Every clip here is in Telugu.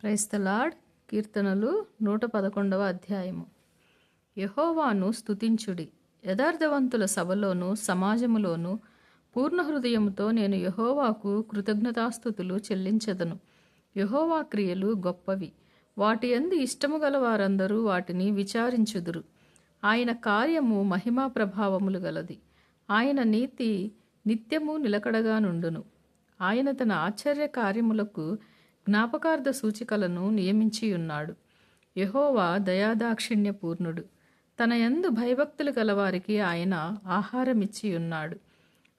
క్రైస్తలాడ్ కీర్తనలు నూట పదకొండవ అధ్యాయము. యహోవాను స్తుతించుడి. యథార్థవంతుల సభలోను సమాజములోను పూర్ణ హృదయముతో నేను యహోవాకు కృతజ్ఞతాస్థుతులు చెల్లించదను. యహోవా క్రియలు గొప్పవి. వాటి యందు ఇష్టము గల వారందరూ వాటిని విచారించుదురు. ఆయన కార్యము మహిమా ప్రభావములు గలది. ఆయన నీతి నిత్యము నిలకడగా నుండును. ఆయన తన ఆశ్చర్య కార్యములకు జ్ఞాపకార్థ సూచికలను నియమించి ఉన్నాడు యహోవా దయాదాక్షిణ్య పూర్ణుడు తన యందు భయభక్తులు గలవారికి ఆయన ఆహారమిచ్చి ఉన్నాడు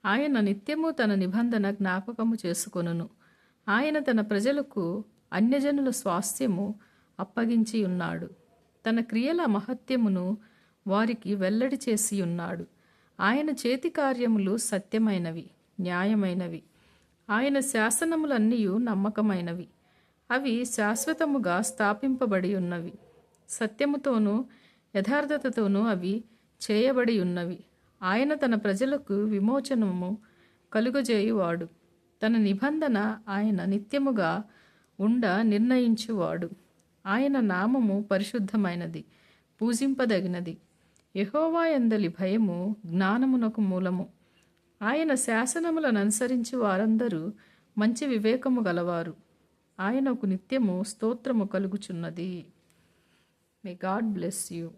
ఆయన నిత్యము తన నిబంధన జ్ఞాపకము చేసుకొనును. ఆయన తన ప్రజలకు అన్యజనుల స్వాస్థ్యము అప్పగించి ఉన్నాడు తన క్రియల మహత్యమును వారికి వెల్లడి చేసి ఉన్నాడు ఆయన చేతి కార్యములు సత్యమైనవి న్యాయమైనవి. ఆయన శాసనములన్నీ నమ్మకమైనవి. అవి శాశ్వతముగా స్థాపింపబడి ఉన్నవి. సత్యముతోనూ యథార్థతతోనూ అవి చేయబడి ఉన్నవి. ఆయన తన ప్రజలకు విమోచనము కలుగజేయువాడు. తన నిబంధన ఆయన నిత్యముగా ఉండ నిర్ణయించువాడు. ఆయన నామము పరిశుద్ధమైనది పూజింపదగినది. యహోవా ఎందలి భయము జ్ఞానమునకు మూలము. ఆయన శాసనములను అనుసరించి వారందరూ మంచి వివేకము గలవారు. ఆయనకు నిత్యము స్తోత్రము కలుగుచున్నది. May God bless you